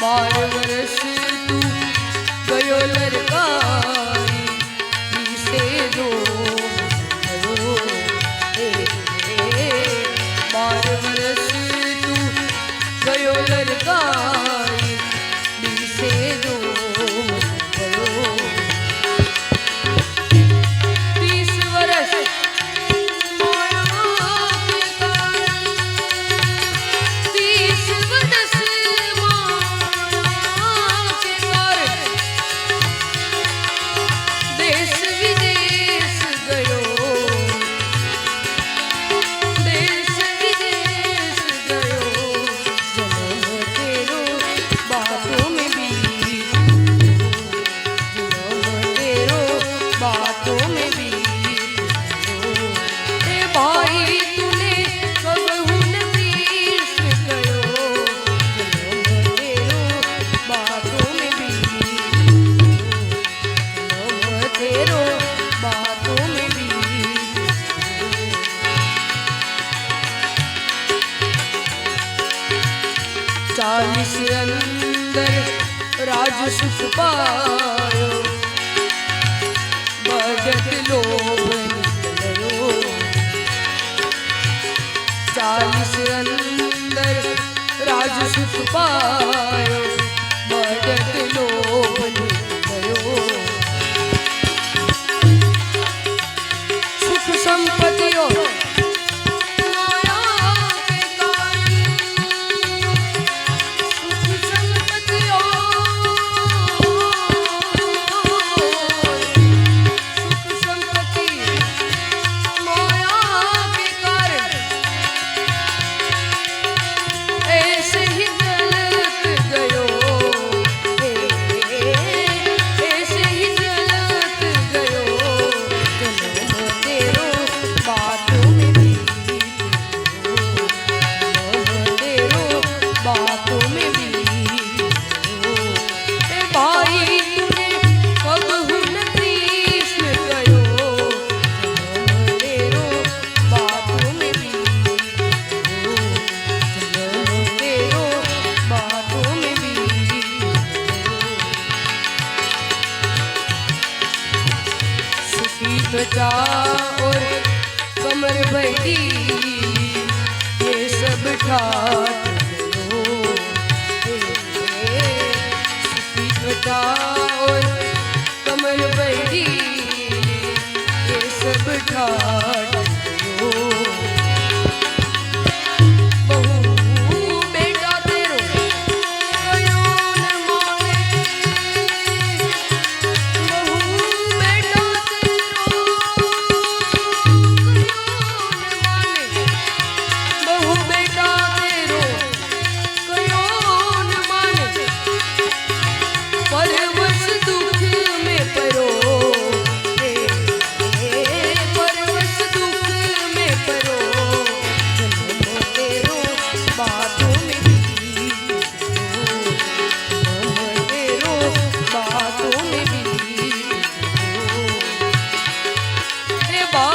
બાર વર્ષે તું ગયો લરકારી વિશે જો બાર વર્ષે તું ગયો લરકારી ચાલીસ અંદર રાજ સુખ પાયો બજટ લોભ ચાલીસ અંદર રાજ સુખ પાયો બજટ લોભ સુખ સંપત્તિઓ त्वचा और कमर बैठी ये सब ठाट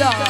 的